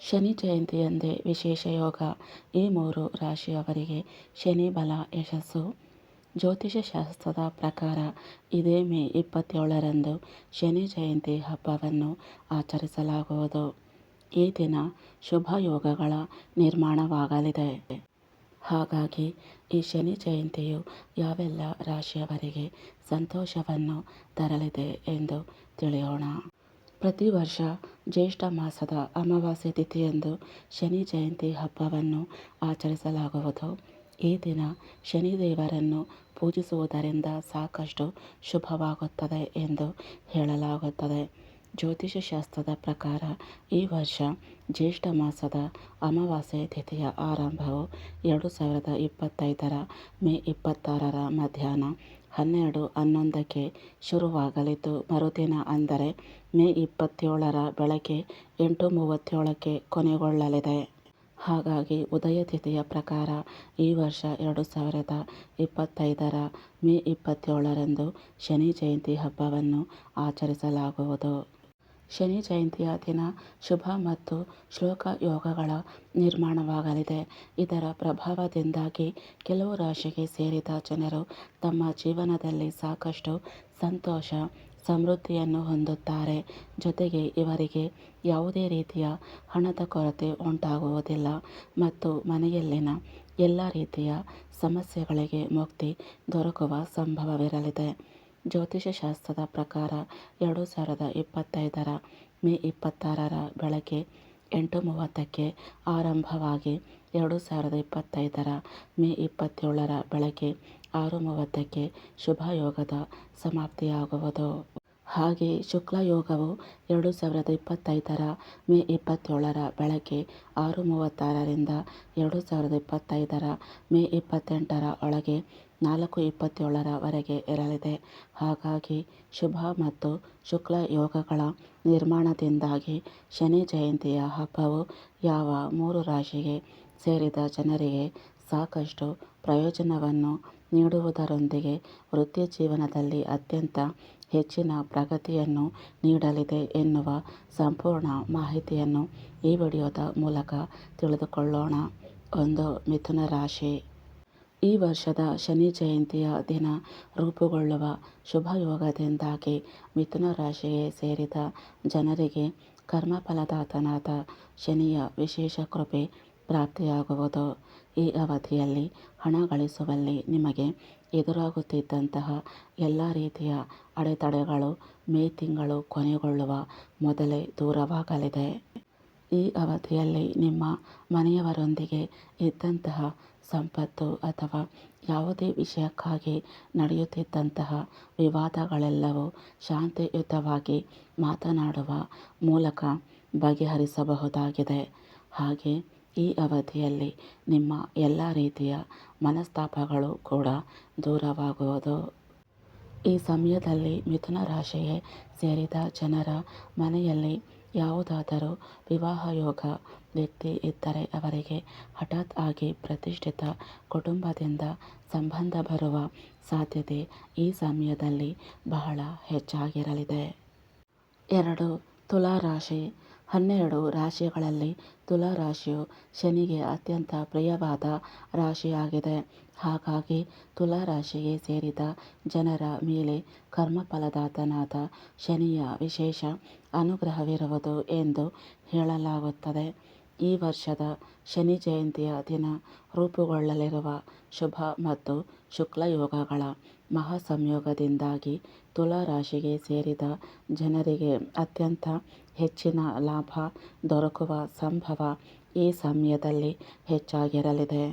ಶನಿ ಜಯಂತಿಯಂದೇ ವಿಶೇಷ ಯೋಗ ಈ ಮೂರು ರಾಶಿಯವರಿಗೆ ಶನಿ ಬಲ ಯಶಸ್ಸು. ಜ್ಯೋತಿಷ್ಯ ಶಾಸ್ತ್ರದ ಪ್ರಕಾರ ಇದೇ ಮೇ ಇಪ್ಪತ್ತೇಳರಂದು ಶನಿ ಜಯಂತಿ ಹಬ್ಬವನ್ನು ಆಚರಿಸಲಾಗುವುದು. ಈ ದಿನ ಶುಭ ಯೋಗಗಳ ನಿರ್ಮಾಣವಾಗಲಿದೆ. ಹಾಗಾಗಿ ಈ ಶನಿ ಜಯಂತಿಯು ಯಾವೆಲ್ಲ ರಾಶಿಯವರಿಗೆ ಸಂತೋಷವನ್ನು ತರಲಿದೆ ಎಂದು ತಿಳಿಯೋಣ. ಪ್ರತಿ ವರ್ಷ ಜ್ಯೇಷ್ಠ ಮಾಸದ ಅಮಾವಾಸ್ಯೆ ತಿಥಿಯಂದು ಶನಿ ಜಯಂತಿ ಹಬ್ಬವನ್ನು ಆಚರಿಸಲಾಗುವುದು. ಈ ದಿನ ಶನಿದೇವರನ್ನು ಪೂಜಿಸುವುದರಿಂದ ಸಾಕಷ್ಟು ಶುಭವಾಗುತ್ತದೆ ಎಂದು ಹೇಳಲಾಗುತ್ತದೆ. ಜ್ಯೋತಿಷ್ಯ ಶಾಸ್ತ್ರದ ಪ್ರಕಾರ, ಈ ವರ್ಷ ಜ್ಯೇಷ್ಠ ಮಾಸದ ಅಮಾವಾಸ್ಯೆ ತಿಥಿಯ ಆರಂಭವು ಎರಡು ಸಾವಿರದ ಇಪ್ಪತ್ತೈದರ ಮೇ ಇಪ್ಪತ್ತಾರರ ಮಧ್ಯಾಹ್ನ ಹನ್ನೆರಡು ಹನ್ನೊಂದಕ್ಕೆ ಶುರುವಾಗಲಿದ್ದು, ಮರುದಿನ ಅಂದರೆ ಮೇ ಇಪ್ಪತ್ತೇಳರ ಬೆಳಗ್ಗೆ ಎಂಟು ಮೂವತ್ತೇಳಕ್ಕೆ ಕೊನೆಗೊಳ್ಳಲಿದೆ. ಹಾಗಾಗಿ ಉದಯ ತಿಥಿಯ ಪ್ರಕಾರ, ಈ ವರ್ಷ ಎರಡು ಸಾವಿರದ ಇಪ್ಪತ್ತೈದರ ಮೇ ಇಪ್ಪತ್ತೇಳರಂದು ಶನಿ ಜಯಂತಿ ಹಬ್ಬವನ್ನು ಆಚರಿಸಲಾಗುವುದು. ಶನಿ ಜಯಂತಿಯ ದಿನ ಶುಭ ಮತ್ತು ಶ್ಲೋಕ ಯೋಗಗಳ ನಿರ್ಮಾಣವಾಗಲಿದೆ. ಇದರ ಪ್ರಭಾವದಿಂದಾಗಿ ಕೆಲವು ರಾಶಿಗೆ ಸೇರಿದ ಜನರು ತಮ್ಮ ಜೀವನದಲ್ಲಿ ಸಾಕಷ್ಟು ಸಂತೋಷ, ಸಮೃದ್ಧಿಯನ್ನು ಹೊಂದುತ್ತಾರೆ. ಜೊತೆಗೆ ಇವರಿಗೆ ಯಾವುದೇ ರೀತಿಯ ಹಣದ ಕೊರತೆ ಉಂಟಾಗುವುದಿಲ್ಲ ಮತ್ತು ಮನೆಯಲ್ಲಿನ ಎಲ್ಲ ರೀತಿಯ ಸಮಸ್ಯೆಗಳಿಗೆ ಮುಕ್ತಿ ದೊರಕುವ ಸಂಭವವಿರಲಿದೆ. ಜ್ಯೋತಿಷ್ಯ ಶಾಸ್ತ್ರದ ಪ್ರಕಾರ ಎರಡು ಸಾವಿರದ ಇಪ್ಪತ್ತೈದರ ಮೇ ಇಪ್ಪತ್ತಾರರ ಬೆಳಗ್ಗೆ ಎಂಟು ಮೂವತ್ತಕ್ಕೆ ಆರಂಭವಾಗಿ ಎರಡು ಸಾವಿರದ ಇಪ್ಪತ್ತೈದರ ಮೇ ಇಪ್ಪತ್ತೇಳರ ಬೆಳಗ್ಗೆ ಆರು ಮೂವತ್ತಕ್ಕೆ ಶುಭ ಯೋಗದ ಸಮಾಪ್ತಿಯಾಗುವುದು. ಹಾಗೆ ಶುಕ್ಲಯೋಗವು ಎರಡು ಸಾವಿರದ ಇಪ್ಪತ್ತೈದರ ಮೇ ಇಪ್ಪತ್ತೇಳರ ಬೆಳಗ್ಗೆ ಆರು ಮೂವತ್ತಾರರಿಂದ ಎರಡು ಸಾವಿರದ ಇಪ್ಪತ್ತೈದರ ಮೇ ಇಪ್ಪತ್ತೆಂಟರ ಒಳಗೆ ನಾಲ್ಕು ಇಪ್ಪತ್ತೇಳರವರೆಗೆ ಇರಲಿದೆ. ಹಾಗಾಗಿ ಶುಭ ಮತ್ತು ಶುಕ್ಲ ಯೋಗಗಳ ನಿರ್ಮಾಣದಿಂದಾಗಿ ಶನಿ ಜಯಂತಿಯ ಹಬ್ಬವು ಯಾವ ಮೂರು ರಾಶಿಗೆ ಸೇರಿದ ಜನರಿಗೆ ಸಾಕಷ್ಟು ಪ್ರಯೋಜನವನ್ನು ನೀಡುವುದರೊಂದಿಗೆ ವೃತ್ತಿ ಜೀವನದಲ್ಲಿ ಅತ್ಯಂತ ಹೆಚ್ಚಿನ ಪ್ರಗತಿಯನ್ನು ನೀಡಲಿದೆ ಎನ್ನುವ ಸಂಪೂರ್ಣ ಮಾಹಿತಿಯನ್ನು ಈ ವಿಡಿಯೋದ ಮೂಲಕ ತಿಳಿದುಕೊಳ್ಳೋಣ. ಒಂದು ಮಿಥುನ ರಾಶಿ. ಈ ವರ್ಷದ ಶನಿ ಜಯಂತಿಯ ದಿನ ರೂಪುಗೊಳ್ಳುವ ಶುಭಯೋಗದಿಂದಾಗಿ ಮಿಥುನ ರಾಶಿಗೆ ಸೇರಿದ ಜನರಿಗೆ ಕರ್ಮಫಲದಾತನಾದ ಶನಿಯ ವಿಶೇಷ ಕೃಪೆ ಪ್ರಾಪ್ತಿಯಾಗುವುದು. ಈ ಅವಧಿಯಲ್ಲಿ ಹಣ ಗಳಿಸುವಲ್ಲಿ ನಿಮಗೆ ಎದುರಾಗುತ್ತಿದ್ದಂತಹ ಎಲ್ಲ ರೀತಿಯ ಅಡೆತಡೆಗಳು ಮೇ ತಿಂಗಳು ಕೊನೆಗೊಳ್ಳುವ ಮೊದಲೇ ದೂರವಾಗಲಿದೆ. ಈ ಅವಧಿಯಲ್ಲಿ ನಿಮ್ಮ ಮನೆಯವರೊಂದಿಗೆ ಇದ್ದಂತಹ ಸಂಪತ್ತು ಅಥವಾ ಯಾವುದೇ ವಿಷಯಕ್ಕಾಗಿ ನಡೆಯುತ್ತಿದ್ದಂತಹ ವಿವಾದಗಳೆಲ್ಲವೂ ಶಾಂತಿಯುತವಾಗಿ ಮಾತನಾಡುವ ಮೂಲಕ ಬಗೆಹರಿಸಬಹುದಾಗಿದೆ. ಹಾಗೆ ಈ ಅವಧಿಯಲ್ಲಿ ನಿಮ್ಮ ಎಲ್ಲ ರೀತಿಯ ಮನಸ್ತಾಪಗಳು ಕೂಡ ದೂರವಾಗುವುದು. ಈ ಸಮಯದಲ್ಲಿ ಮಿಥುನ ರಾಶಿಗೆ ಸೇರಿದ ಜನರ ಮನೆಯಲ್ಲಿ ಯಾವುದಾದರೂ ವಿವಾಹಯೋಗ, ವ್ಯಕ್ತಿ ಇದ್ದರೆ ಅವರಿಗೆ ಹಠಾತ್ ಆಗಿ ಪ್ರತಿಷ್ಠಿತ ಕುಟುಂಬದಿಂದ ಸಂಬಂಧ ಬರುವ ಸಾಧ್ಯತೆ ಈ ಸಮಯದಲ್ಲಿ ಬಹಳ ಹೆಚ್ಚಾಗಿರಲಿದೆ. ಎರಡು ತುಲಾ ರಾಶಿ ಹನ್ನೆರಡು ರಾಶಿಗಳಲ್ಲಿ ತುಲಾ ರಾಶಿಯು ಶನಿಗೆ ಅತ್ಯಂತ ಪ್ರಿಯವಾದ ರಾಶಿಯಾಗಿದೆ. ಹಾಗಾಗಿ ತುಲಾ ರಾಶಿಗೆ ಸೇರಿದ ಜನರ ಮೇಲೆ ಕರ್ಮಫಲದಾತನಾದ ಶನಿಯ ವಿಶೇಷ ಅನುಗ್ರಹವಿರುವುದು ಎಂದು ಹೇಳಲಾಗುತ್ತದೆ. ಈ ವರ್ಷದ ಶನಿ ಜಯಂತಿಯ ದಿನ ರೂಪುಗೊಳ್ಳಲಿರುವ ಶುಭ ಮತ್ತು ಶುಕ್ಲ ಯೋಗಗಳ ಮಹಾಸಂಯೋಗದಿಂದಾಗಿ ತುಲಾ ರಾಶಿಗೆ ಸೇರಿದ ಜನರಿಗೆ ಅತ್ಯಂತ ಹೆಚ್ಚಿನ ಲಾಭ ದೊರಕುವ ಸಂಭವ ಈ ಸಮಯದಲ್ಲಿ ಹೆಚ್ಚಾಗಿರಲಿದೆ.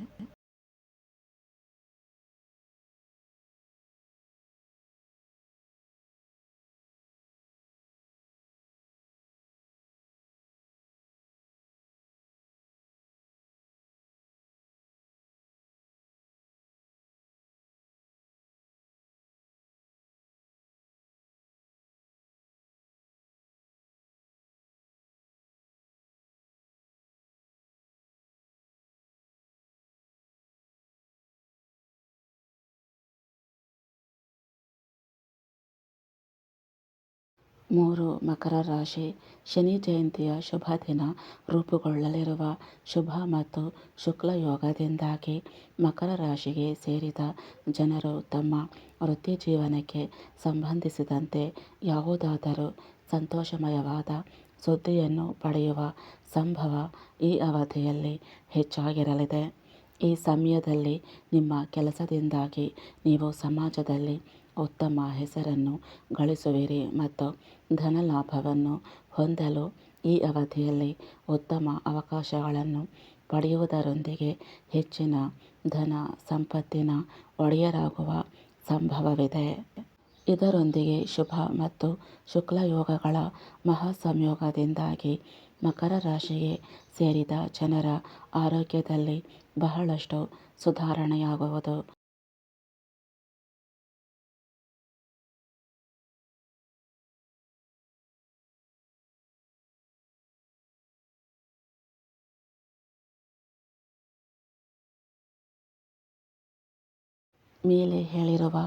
ಮೂರು ಮಕರ ರಾಶಿ. ಶನಿ ಜಯಂತಿಯ ಶುಭ ದಿನ. ರೂಪುಗೊಳ್ಳಲಿರುವ ಶುಭ ಮತ್ತು ಶುಕ್ಲ ಯೋಗದಿಂದಾಗಿ ಮಕರ ರಾಶಿಗೆ ಸೇರಿದ ಜನರು ತಮ್ಮ ವೃತ್ತಿ ಜೀವನಕ್ಕೆ ಸಂಬಂಧಿಸಿದಂತೆ ಯಾವುದಾದರೂ ಸಂತೋಷಮಯವಾದ ಸುದ್ದಿಯನ್ನು ಪಡೆಯುವ ಸಂಭವ ಈ ಅವಧಿಯಲ್ಲಿ ಹೆಚ್ಚಾಗಿರಲಿದೆ. ಈ ಸಮಯದಲ್ಲಿ ನಿಮ್ಮ ಕೆಲಸದಿಂದಾಗಿ ನೀವು ಸಮಾಜದಲ್ಲಿ ಉತ್ತಮ ಹೆಸರನ್ನು ಗಳಿಸುವಿರಿ ಮತ್ತು ಧನಲಾಭವನ್ನು ಹೊಂದಲು ಈ ಅವಧಿಯಲ್ಲಿ ಉತ್ತಮ ಅವಕಾಶಗಳನ್ನು ಪಡೆಯುವುದರೊಂದಿಗೆ ಹೆಚ್ಚಿನ ಧನ ಸಂಪತ್ತಿನ ಒಡೆಯರಾಗುವ ಸಂಭವವಿದೆ. ಇದರೊಂದಿಗೆ ಶುಭ ಮತ್ತು ಶುಕ್ಲ ಯೋಗಗಳ ಮಹಾ ಸಂಯೋಗದಿಂದಾಗಿ ಮಕರ ರಾಶಿಗೆ ಸೇರಿದ ಜನರ ಆರೋಗ್ಯದಲ್ಲಿ ಬಹಳಷ್ಟು ಸುಧಾರಣೆಯಾಗುವುದು. ಮೇಲೆ ಹೇಳಿರುವ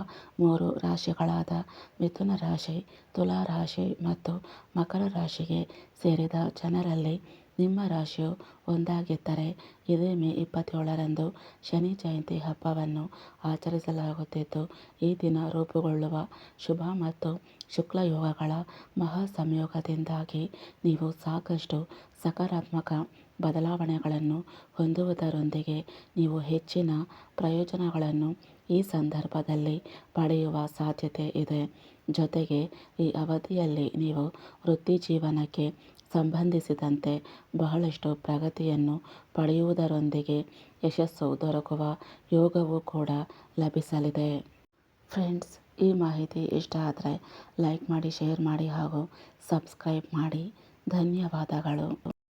ಮೂರು ರಾಶಿಗಳಾದ ಮಿಥುನ ರಾಶಿ, ತುಲಾ ರಾಶಿ ಮತ್ತು ಮಕರ ರಾಶಿಗೆ ಸೇರಿದ ಜನರಲ್ಲಿ ನಿಮ್ಮ ರಾಶಿಯು ಒಂದಾಗಿದ್ದರೆ ಇದೇ ಮೇ ಇಪ್ಪತ್ತೇಳರಂದು ಶನಿ ಜಯಂತಿ ಹಬ್ಬವನ್ನು ಆಚರಿಸಲಾಗುತ್ತಿದ್ದು, ಈ ದಿನ ರೂಪುಗೊಳ್ಳುವ ಶುಭ ಮತ್ತು ಶುಕ್ಲ ಯೋಗಗಳ ಮಹಾ ಸಂಯೋಗದಿಂದಾಗಿ ನೀವು ಸಾಕಷ್ಟು ಸಕಾರಾತ್ಮಕ ಬದಲಾವಣೆಗಳನ್ನು ಹೊಂದುವುದರೊಂದಿಗೆ ನೀವು ಹೆಚ್ಚಿನ ಪ್ರಯೋಜನಗಳನ್ನು ಈ ಸಂದರ್ಭದಲ್ಲಿ ಪಡೆಯುವ ಸಾಧ್ಯತೆ ಇದೆ. ಜೊತೆಗೆ, ಈ ಅವಧಿಯಲ್ಲಿ ನೀವು ವೃತ್ತಿ ಜೀವನಕ್ಕೆ ಸಂಬಂಧಿಸಿದಂತೆ ಬಹಳಷ್ಟು ಪ್ರಗತಿಯನ್ನು ಪಡೆಯುವುದರೊಂದಿಗೆ ಯಶಸ್ಸು ದೊರಕುವ ಯೋಗವೂ ಕೂಡ ಲಭಿಸಲಿದೆ. ಫ್ರೆಂಡ್ಸ್, ಈ ಮಾಹಿತಿ ಇಷ್ಟ ಆದರೆ ಲೈಕ್ ಮಾಡಿ, ಶೇರ್ ಮಾಡಿ ಹಾಗೂ ಸಬ್ಸ್ಕ್ರೈಬ್ ಮಾಡಿ. ಧನ್ಯವಾದಗಳು.